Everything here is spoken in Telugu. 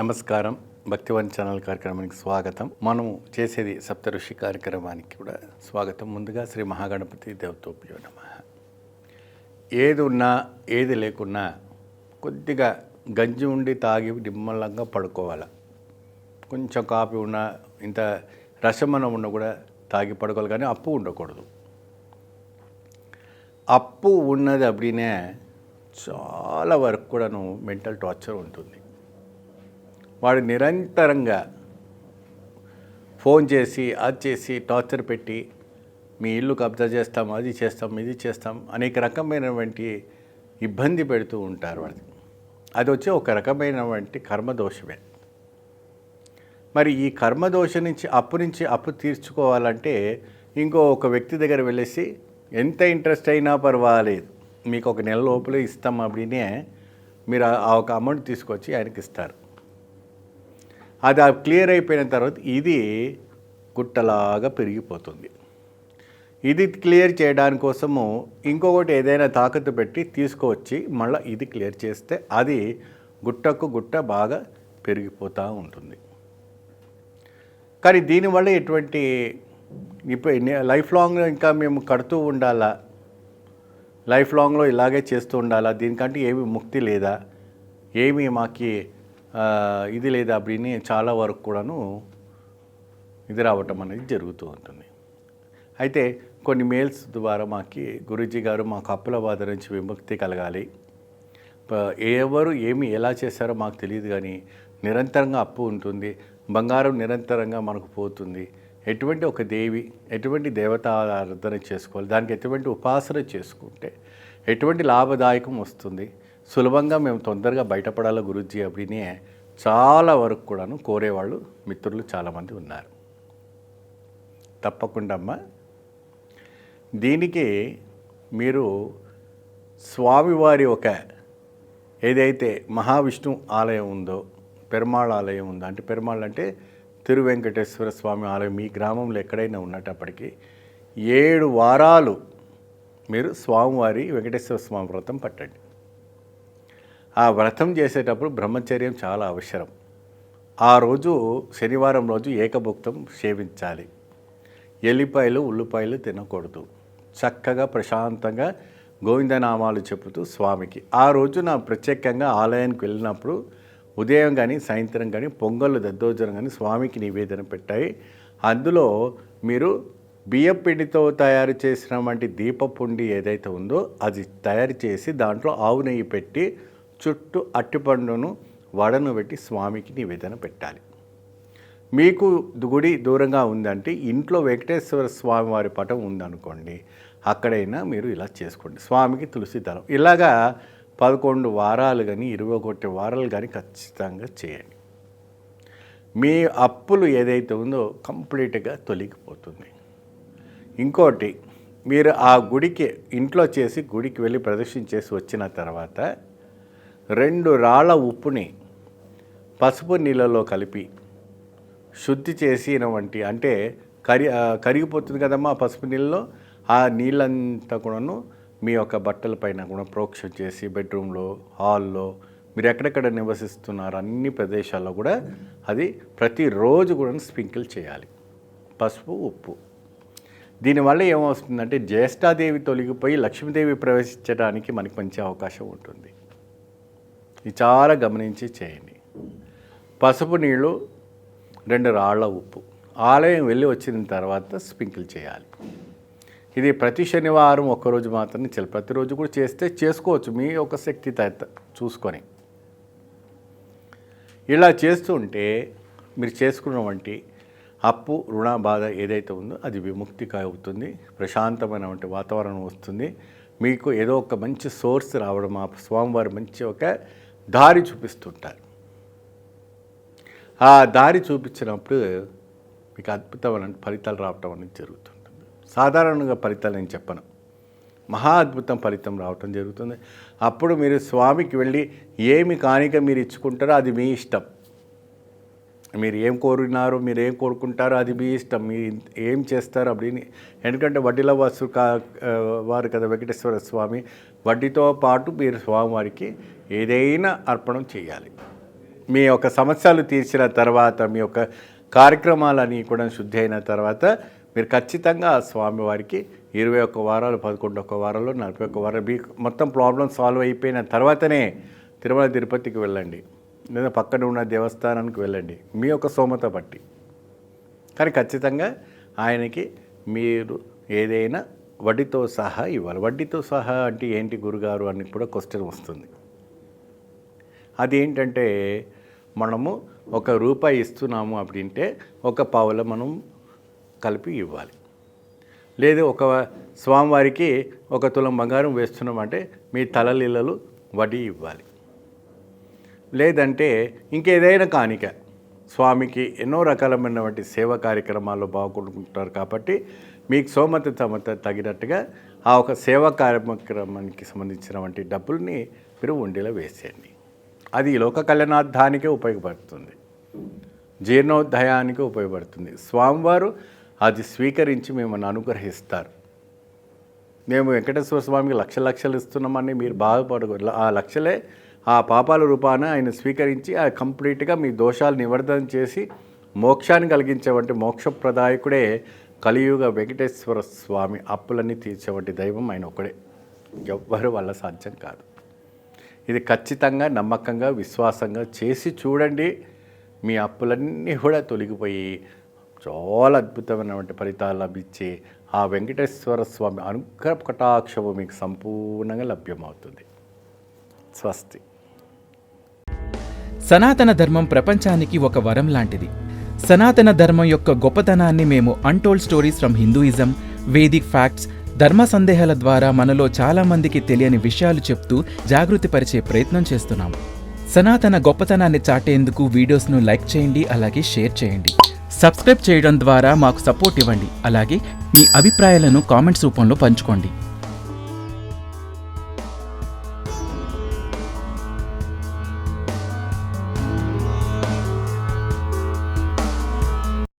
నమస్కారం. భక్తివన్ ఛానల్ కార్యక్రమానికి స్వాగతం. మనం చేసేది సప్త ఋషి కార్యక్రమానికి కూడా స్వాగతం. ముందుగా శ్రీ మహాగణపతి దేవతోపయో నమ. ఏది ఉన్నా ఏది లేకున్నా కొద్దిగా గంజి ఉండి తాగి నిమ్మలంగా పడుకోవాలి. కొంచెం కాఫీ ఉన్నా ఇంత రసమనం ఉన్నా కూడా తాగి పడుకోవాలి. కానీ అప్పు ఉండకూడదు. అప్పు ఉన్నది అప్పుడే చాలా వరకు కూడాను మెంటల్ టార్చర్ ఉంటుంది. వాడు నిరంతరంగా ఫోన్ చేసి అది చేసి టార్చర్ పెట్టి మీ ఇల్లు కబ్జా చేస్తాం అది చేస్తాం ఇది చేస్తాం అనేక రకమైనటువంటి ఇబ్బంది పెడుతూ ఉంటారు వాడికి అది వచ్చి ఒక రకమైనటువంటి కర్మదోషమే మరి ఈ కర్మదోష నుంచి అప్పు నుంచి అప్పు తీర్చుకోవాలంటే ఇంకో ఒక వ్యక్తి దగ్గర వెళ్ళేసి ఎంత ఇంట్రెస్ట్ అయినా పర్వాలేదు మీకు ఒక నెల లోపల ఇస్తాం అప్పుడే మీరు ఆ- ఆ ఒక అమౌంట్ తీసుకొచ్చి ఆయనకి ఇస్తారు అది ఆ క్లియర్ అయిపోయిన తర్వాత ఇది గుట్టలాగా పెరిగిపోతుంది. ఇది క్లియర్ చేయడాని కోసము ఇంకొకటి ఏదైనా తాకత్తు పెట్టి తీసుకువచ్చి మళ్ళీ ఇది క్లియర్ చేస్తే అది గుట్టకు గుట్ట బాగా పెరిగిపోతూ ఉంటుంది. కానీ దీనివల్ల ఎటువంటి ఇప్పుడు లైఫ్ లాంగ్ ఇంకా మేము కడుతూ ఉండాలా? లైఫ్ లాంగ్లో ఇలాగే చేస్తూ ఉండాలా? దీనికంటే ఏమి ముక్తి లేదా? ఏమి మాకి ఇది లేదా అప్పుడిని చాలా వరకు కూడాను ఇది రావటం అనేది జరుగుతూ ఉంటుంది. అయితే కొన్ని మెయిల్స్ ద్వారా మాకి గురూజీ గారు మాకు అప్పుల బాధ నుంచి విముక్తి కలగాలి. ఎవరు ఏమి ఎలా చేశారో మాకు తెలియదు కానీ నిరంతరంగా అప్పు ఉంటుంది. బంగారం నిరంతరంగా మనకు పోతుంది. ఎటువంటి ఒక దేవి ఎటువంటి దేవత ఆరాధన చేసుకోవాలి దానికి ఎటువంటి ఉపాసన చేసుకుంటే ఎటువంటి లాభదాయకం వస్తుంది? సులభంగా మేము తొందరగా బయటపడాల గురుజీ అప్పుడే చాలా వరకు కూడాను కోరేవాళ్ళు మిత్రులు చాలామంది ఉన్నారు. తప్పకుండా అమ్మా. దీనికి మీరు స్వామివారి ఒక ఏదైతే మహావిష్ణు ఆలయం ఉందో పెరుమాళ్ ఆలయం ఉందో అంటే పెరుమాళ్ అంటే తిరువెంకటేశ్వర స్వామి ఆలయం మీ గ్రామంలో ఎక్కడైనా ఉన్నటప్పటికీ ఏడు వారాలు మీరు స్వామివారి వెంకటేశ్వర స్వామి వ్రతం పట్టండి. ఆ వ్రతం చేసేటప్పుడు బ్రహ్మచర్యం చాలా అవసరం. ఆ రోజు శనివారం రోజు ఏకభుక్తం సేవించాలి. ఎల్లిపాయలు ఉల్లిపాయలు తినకూడదు. చక్కగా ప్రశాంతంగా గోవిందనామాలు చెబుతూ స్వామికి. ఆ రోజు నా ప్రత్యేకంగా ఆలయానికి వెళ్ళినప్పుడు ఉదయం కానీ సాయంత్రం కానీ పొంగళ్ళు దద్దోజనం కానీ స్వామికి నివేదన పెట్టాయి. అందులో మీరు బియ్యం పిండితో తయారు వంటి దీపపుండి ఏదైతే ఉందో అది తయారు చేసి దాంట్లో ఆవు నెయ్యి పెట్టి చుట్టూ అట్టిపండును వడను పెట్టి స్వామికి నివేదన పెట్టాలి. మీకు గుడి దూరంగా ఉందంటే ఇంట్లో వెంకటేశ్వర స్వామి వారి పటం ఉందనుకోండి అక్కడైనా మీరు ఇలా చేసుకోండి. స్వామికి తులసి దళం. ఇలాగా పదకొండు వారాలు కానీ ఇరవై ఒకటి వారాలు కానీ ఖచ్చితంగా చేయండి. మీ అప్పులు ఏదైతే ఉందో కంప్లీట్గా తొలగిపోతుంది. ఇంకోటి మీరు ఆ గుడికి ఇంట్లో చేసి గుడికి వెళ్ళి ప్రదర్శన చేసి వచ్చిన తర్వాత రెండు రాళ్ళ ఉప్పుని పసుపు నీళ్ళలో కలిపి శుద్ధి చేసిన వంటి అంటే కరి కరిగిపోతుంది కదమ్మా పసుపు నీళ్ళలో. ఆ నీళ్ళంతా కూడాను మీ యొక్క బట్టల పైన కూడా ప్రోక్షణ చేసి బెడ్రూమ్లో హాల్లో మీరు ఎక్కడెక్కడ నివసిస్తున్నారు అన్ని ప్రదేశాల్లో కూడా అది ప్రతిరోజు కూడా స్ప్రింకిల్ చేయాలి. పసుపు ఉప్పు. దీనివల్ల ఏమవుతుందంటే జ్యేష్ఠాదేవి తొలగిపోయి లక్ష్మీదేవి ప్రవేశించడానికి మనకి మంచి అవకాశం ఉంటుంది. ఇది చాలా గమనించి చేయండి. పసుపు నీళ్ళు రెండు రాళ్ళ ఉప్పు. ఆలయం వెళ్ళి వచ్చిన తర్వాత స్ప్రింకిల్ చేయాలి. ఇది ప్రతి శనివారం ఒక్కరోజు మాత్రమే చేయాలి. ప్రతిరోజు కూడా చేస్తే చేసుకోవచ్చు. మీ యొక్క శక్తి త- చూసుకొని. ఇలా చేస్తుంటే మీరు చేసుకున్న వంటి అప్పు రుణ బాధ ఏదైతే ఉందో అది విముక్తిగా అవుతుంది ప్రశాంతమైనటువంటి వాతావరణం వస్తుంది. మీకు ఏదో ఒక మంచి సోర్స్ రావడం ఆ స్వామివారి మంచి ఒక దారి చూపిస్తుంటారు. ఆ దారి చూపించినప్పుడు మీకు అద్భుతమైన ఫలితాలు రావటం అనేది జరుగుతుంటుంది. సాధారణంగా ఫలితాలు నేను చెప్పను. మహా అద్భుతం ఫలితం రావటం జరుగుతుంది. అప్పుడు మీరు స్వామికి వెళ్ళి ఏమి కానిక మీరు ఇచ్చుకుంటారో అది మీ ఇష్టం. మీరు ఏం కోరినారు మీరు ఏం కోరుకుంటారో అది మీ ఇష్టం మీ ఏం చేస్తారు అప్పుడు ఎందుకంటే వడ్డీల వాసు కా వారు కదా వెంకటేశ్వర స్వామి వడ్డీతో పాటు మీరు స్వామివారికి ఏదైనా అర్పణం చేయాలి. మీ యొక్క సమస్యలు తీర్చిన తర్వాత మీ యొక్క కార్యక్రమాలన్నీ కూడా శుద్ధి అయిన తర్వాత మీరు ఖచ్చితంగా ఆ స్వామివారికి ఇరవై ఒక్క వారాలు పదకొండు ఒక్క వారాలు నలభై ఒక్క వారాలు మొత్తం ప్రాబ్లం సాల్వ్ అయిపోయిన తర్వాతనే తిరుమల తిరుపతికి వెళ్ళండి. లేదా పక్కన ఉన్న దేవస్థానానికి వెళ్ళండి. మీ యొక్క సోమత బట్టి. కానీ ఖచ్చితంగా ఆయనకి మీరు ఏదైనా వడ్డీతో సహా ఇవ్వాలి. వడ్డీతో సహా అంటే ఏంటి గురుగారు అని కూడా క్వశ్చన్ వస్తుంది. అది ఏంటంటే మనము ఒక రూపాయి ఇస్తున్నాము అప్పుడింటే ఒక పావుల మనం కలిపి ఇవ్వాలి. లేదు ఒక స్వామివారికి ఒక తులం బంగారం వేస్తున్నామంటే మీ తలలీలలు వడ్డీ ఇవ్వాలి. లేదంటే ఇంకేదైనా కానిక స్వామికి ఎన్నో రకాలమైనటువంటి సేవా కార్యక్రమాల్లో బాగుంటుంటారు కాబట్టి మీకు సోమత సమత తగినట్టుగా ఆ ఒక సేవా కార్యక్రమానికి సంబంధించినటువంటి డబ్బుల్ని మీరు ఉండేలా వేసేయండి. అది లోక కళ్యాణార్థానికే ఉపయోగపడుతుంది. జీర్ణోద్ధయానికి ఉపయోగపడుతుంది. స్వామివారు అది స్వీకరించి మిమ్మల్ని అనుగ్రహిస్తారు. మేము వెంకటేశ్వర స్వామికి లక్ష లక్షలు ఇస్తున్నామని మీరు బాధపడకూడదు. ఆ లక్షలే ఆ పాపాల రూపాన ఆయన స్వీకరించి ఆ కంప్లీట్గా మీ దోషాలు నివర్తనం చేసి మోక్షాన్ని కలిగించేవంటి మోక్షప్రదాయకుడే కలియుగ వెంకటేశ్వర స్వామి అప్పులన్నీ తీర్చేవంటి దైవం ఆయన ఒకడే ఎవ్వరు వల్ల సాధ్యం కాదు. ఇది ఖచ్చితంగా నమ్మకంగా విశ్వాసంగా చేసి చూడండి. మీ అప్పులన్నీ కూడా తొలగిపోయి చాలా అద్భుతమైనటువంటి ఫలితాలు లభించి ఆ వెంకటేశ్వర స్వామి అనుగ్రహ కటాక్షము మీకు సంపూర్ణంగా లభ్యమవుతుంది. స్వస్తి. సనాతన ధర్మం ప్రపంచానికి ఒక వరం లాంటిది. సనాతన ధర్మం యొక్క గొప్పతనాన్ని మేము untold stories from Hinduism Vedic facts ధర్మ సందేహాల ద్వారా మనలో చాలామందికి తెలియని విషయాలు చెప్తూ జాగృతిపరిచే ప్రయత్నం చేస్తున్నాము. సనాతన గొప్పతనాన్ని చాటేందుకు వీడియోస్ను లైక్ చేయండి అలాగే షేర్ చేయండి. సబ్స్క్రైబ్ చేయడం ద్వారా మాకు సపోర్ట్ ఇవ్వండి అలాగే మీ అభిప్రాయాలను కామెంట్స్ రూపంలో పంచుకోండి.